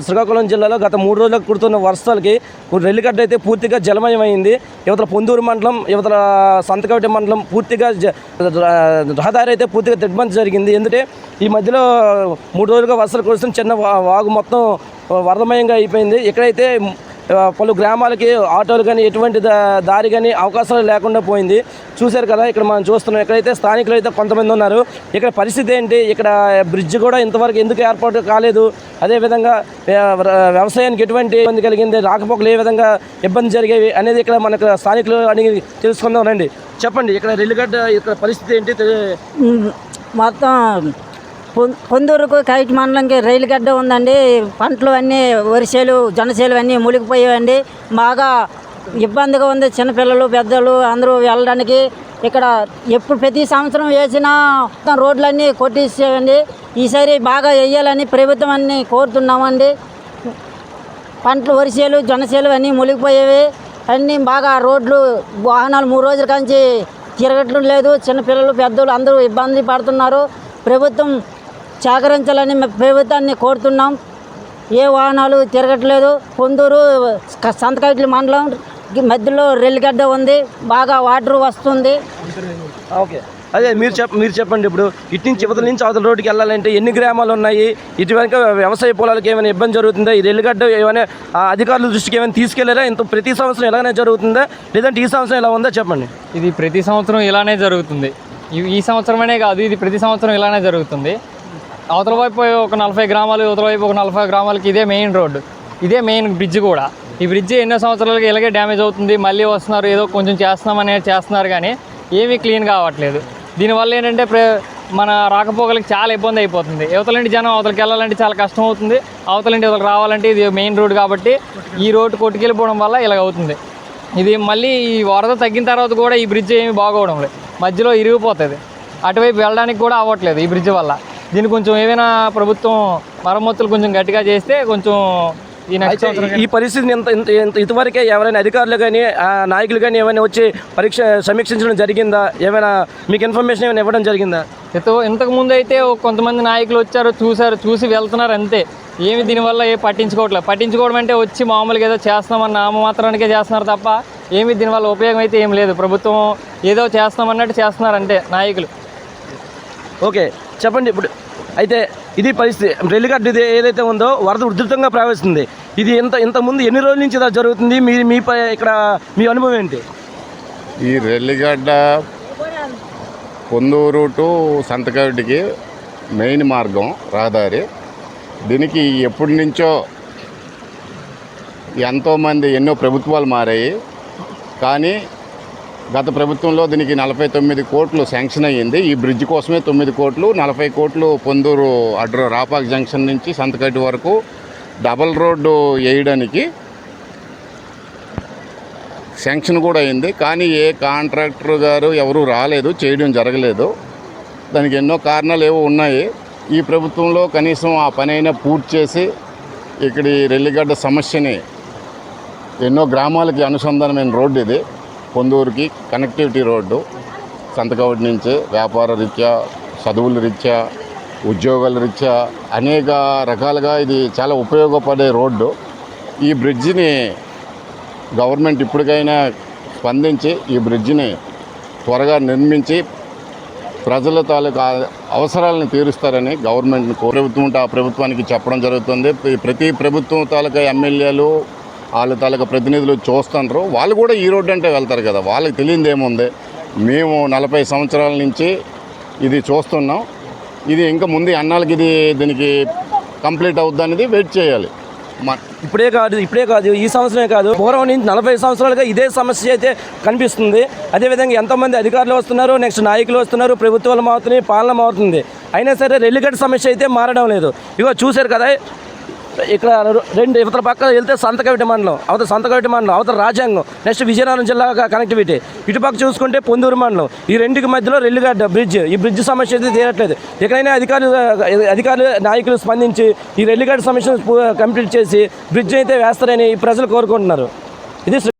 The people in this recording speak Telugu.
శ్రీకాకుళం జిల్లాలో గత మూడు రోజులకు కుడుతున్న వర్షాలకి రెల్లిగడ్డ అయితే పూర్తిగా జలమయమైంది. యువతల పొందూరు మండలం యువతల సంతకవిటి మండలం పూర్తిగా జ- రహదారి అయితే పూర్తిగా దిగ్బంధం జరిగింది. ఎందుకంటే ఈ మధ్యలో మూడు రోజులుగా వర్షాలు కురుస్తున్న చిన్న వాగు మొత్తం వరదమయంగా అయిపోయింది. ఇక్కడైతే పలు గ్రామాలకి ఆటోలు కానీ ఎటువంటి దా- దారి కానీ అవకాశాలు లేకుండా పోయింది. చూశారు కదా ఇక్కడ మనం చూస్తున్నాం ఎక్కడైతే స్థానికులు అయితే కొంతమంది ఉన్నారు ఇక్కడ పరిస్థితి ఏంటి? ఇక్కడ బ్రిడ్జ్ కూడా ఇంతవరకు ఎందుకు ఏర్పాటు కాలేదు? అదేవిధంగా వ్యవసాయానికి ఎటువంటి ఇబ్బంది కలిగింది? రాకపోకలు ఏ విధంగా ఇబ్బంది జరిగేవి అనేది ఇక్కడ మనకు స్థానికులు అడిగి తెలుసుకుందాం రండి. చెప్పండి ఇక్కడ రెల్లిగడ్డ ఇక్కడ పరిస్థితి ఏంటి? మొత్తం పొందూరుకు కైట్ మండలంకి రైలు గడ్డ ఉందండి. పంటలు అన్నీ వరిసేలు జనసేలు అన్నీ మునిగిపోయాయండి. బాగా ఇబ్బందిగా ఉంది చిన్నపిల్లలు పెద్దలు అందరూ వెళ్ళడానికి. ఇక్కడ ఎప్పుడు ప్రతి సంవత్సరం వేసినా మొత్తం రోడ్లన్నీ కొట్టేసేవండి ఈసారి బాగా వేయాలని ప్రభుత్వం అన్ని కోరుతున్నామండి. పంటలు వరిసేలు జనసేలు అన్నీ మునిగిపోయేవి. అన్నీ బాగా రోడ్లు వాహనాలు మూడు రోజుల కంచి తిరగట్లం లేదు చిన్నపిల్లలు పెద్దలు అందరూ ఇబ్బంది పడుతున్నారు. ప్రభుత్వం సహకరించాలని మేము ప్రభుత్వాన్ని కోరుతున్నాం. ఏ వాహనాలు తిరగట్లేదు. పొందూరు క- సంతకట్ల మండలం మధ్యలో రెల్లిగడ్డ ఉంది. బాగా వాటర్ వస్తుంది. ఓకే. అదే మీరు చెప్ మీరు చెప్పండి ఇప్పుడు. ఇటు నుంచి యువతల నుంచి అవతల రోడ్డుకి వెళ్ళాలంటే ఎన్ని గ్రామాలు ఉన్నాయి? ఇటువైపు వ్యవసాయ పొలాలకు ఏమైనా ఇబ్బంది జరుగుతుందా? ఈ రెల్లిగడ్డ ఏమైనా అధికారుల దృష్టికి ఏమైనా తీసుకెళ్ళారా? ఇంత ప్రతి సంవత్సరం ఇలానే జరుగుతుందా? లేదంటే ఈ సంవత్సరం ఎలా ఉందా? చెప్పండి. ఇది ప్రతి సంవత్సరం ఇలానే జరుగుతుంది. ఈ- ఈ సంవత్సరమనే కాదు ఇది ప్రతి సంవత్సరం ఇలానే జరుగుతుంది. అవతల వైపు ఒక నలభై గ్రామాలు అవతల వైపు ఒక నలభై గ్రామాలకి ఇదే మెయిన్ రోడ్డు ఇదే మెయిన్ బ్రిడ్జ్ కూడా. ఈ బ్రిడ్జ్ ఎన్నో సంవత్సరాలకి ఇలాగే డ్యామేజ్ అవుతుంది మళ్ళీ వస్తున్నారు ఏదో కొంచెం చేస్తున్నామనే చేస్తున్నారు కానీ ఏమీ క్లీన్ కావట్లేదు. దీనివల్ల ఏంటంటే ప్ర మన రాకపోకలకి చాలా ఇబ్బంది అయిపోతుంది. యువతలంటి జనం అవతలకి వెళ్ళాలంటే చాలా కష్టం అవుతుంది. అవతలంటి యువతలకు రావాలంటే ఇది మెయిన్ రోడ్ కాబట్టి ఈ రోడ్డు కొట్టుకెళ్ళిపోవడం వల్ల ఇలాగ అవుతుంది. ఇది మళ్ళీ ఈ వరద తగ్గిన తర్వాత కూడా ఈ బ్రిడ్జ్ ఏమి బాగోవడం లేదు. మధ్యలో ఇరిగిపోతుంది. అటువైపు వెళ్ళడానికి కూడా అవ్వట్లేదు ఈ బ్రిడ్జ్ వల్ల. దీన్ని కొంచెం ఏమైనా ప్రభుత్వం మరమ్మతులు కొంచెం గట్టిగా చేస్తే కొంచెం ఈ ఈ పరిస్థితిని ఇంత ఇంత ఇంతవరకే ఎవరైనా అధికారులు కానీ ఆ, నాయకులు కానీ ఏమైనా వచ్చి పరీక్ష సమీక్షించడం జరిగిందా? ఏమైనా మీకు ఇన్ఫర్మేషన్ ఏమైనా ఇవ్వడం జరిగిందా? ఇంత ఇంతకు ముందు అయితే కొంతమంది నాయకులు వచ్చారు చూసారు చూసి వెళ్తున్నారు అంతే. ఏమి దీనివల్ల ఏ పట్టించుకోవట్లేదు పట్టించుకోవడం అంటే వచ్చి మామూలుగా ఏదో చేస్తామన్న నామమాత్రానికే చేస్తున్నారు తప్ప ఏమి దీనివల్ల ఉపయోగం అయితే ఏం లేదు. ప్రభుత్వం ఏదో చేస్తామన్నట్టు చేస్తున్నారు అంతే నాయకులు. ఓకే. చెప్పండి ఇప్పుడు అయితే ఇది పరిస్థితి. రెల్లిగడ్డ ఇది ఏదైతే ఉందో వరద ఉధృతంగా ప్రవేశిస్తుంది ఇది ఇంత ఇంతకుముందు ఎన్ని రోజుల నుంచి ఇలా జరుగుతుంది? మీ మీపై ఇక్కడ మీ అనుభవం ఏంటి? ఈ రెల్లిగడ్డ పొందూరు టు సంతకవిటికి మెయిన్ మార్గం రహదారి. దీనికి ఎప్పటి నుంచో ఎంతోమంది ఎన్నో ప్రభుత్వాలు మారాయి. కానీ గత ప్రభుత్వంలో దీనికి నలభై తొమ్మిది కోట్లు శాంక్షన్ అయ్యింది. ఈ బ్రిడ్జ్ కోసమే తొమ్మిది కోట్లు నలభై కోట్లు పొందూరు అడ్ర రాపాక్ జంక్షన్ నుంచి సంతకటి వరకు డబల్ రోడ్డు వేయడానికి శాంక్షన్ కూడా అయింది. కానీ ఏ కాంట్రాక్టర్ గారు ఎవరు రాలేదు చేయడం జరగలేదు. దానికి ఎన్నో కారణాలు ఏవో ఉన్నాయి. ఈ ప్రభుత్వంలో కనీసం ఆ పని అయినా పూర్తి చేసి ఇక్కడి రెల్లిగడ్డ సమస్యని ఎన్నో గ్రామాలకి అనుసంధానమైన రోడ్డు ఇది. పొందూరుకి కనెక్టివిటీ రోడ్డు సంతకవటి నుంచి వ్యాపార రీత్యా చదువుల రీత్యా ఉద్యోగాల రీత్యా అనేక రకాలుగా ఇది చాలా ఉపయోగపడే రోడ్డు. ఈ బ్రిడ్జిని గవర్నమెంట్ ఇప్పటికైనా స్పందించి ఈ బ్రిడ్జిని త్వరగా నిర్మించి ప్రజల తాలూకా అవసరాలను తీరుస్తారని గవర్నమెంట్ని ప్రభుత్వం ఆ ప్రభుత్వానికి చెప్పడం జరుగుతుంది. ప్రతి ప్రభుత్వం తాలూకా ఎమ్మెల్యేలు వాళ్ళ తాలూకా ప్రతినిధులు చూస్తుంటారు వాళ్ళు కూడా ఈ రోడ్డు అంటే వెళ్తారు కదా వాళ్ళకి తెలియదు ఏముంది? మేము నలభై సంవత్సరాల నుంచి ఇది చూస్తున్నాం. ఇది ఇంకా ముందు అన్నాళ్ళకి ఇది దీనికి కంప్లీట్ అవుద్దనేది వెయిట్ చేయాలి. ఇప్పుడే కాదు ఇప్పుడే కాదు ఈ సంవత్సరమే కాదు. పూర్వం నుంచి నలభై సంవత్సరాలుగా ఇదే సమస్య అయితే కనిపిస్తుంది. అదేవిధంగా ఎంతోమంది అధికారులు వస్తున్నారు నెక్స్ట్ నాయకులు వస్తున్నారు ప్రభుత్వాలు మారుతున్నాయి పాలన మారుతుంది. అయినా సరే రెల్లిగడ్డ సమస్య అయితే మారడం లేదు. ఇగో చూశారు కదా ఇక్కడ రెండు ఇవతల పక్క వెళ్తే సంతకవిటి మండలం అవతల సంతకవిటి మండలం అవతల రాజ్యాంగం నెక్స్ట్ విజయనగరం జిల్లా కనెక్టివిటీ ఇటుపక్క చూసుకుంటే పొందూరు మండలం. ఈ రెండుకి మధ్యలో రెల్లిగడ్డ బ్రిడ్జ్ ఈ బ్రిడ్జ్ సమస్య అయితే తీరట్లేదు. ఎక్కడైనా అధికారులు అధికారులు నాయకులు స్పందించి ఈ రెల్లిగడ్డ సమస్యను కంప్లీట్ చేసి బ్రిడ్జ్ అయితే వేస్తారని ప్రజలు కోరుకుంటున్నారు. ఇది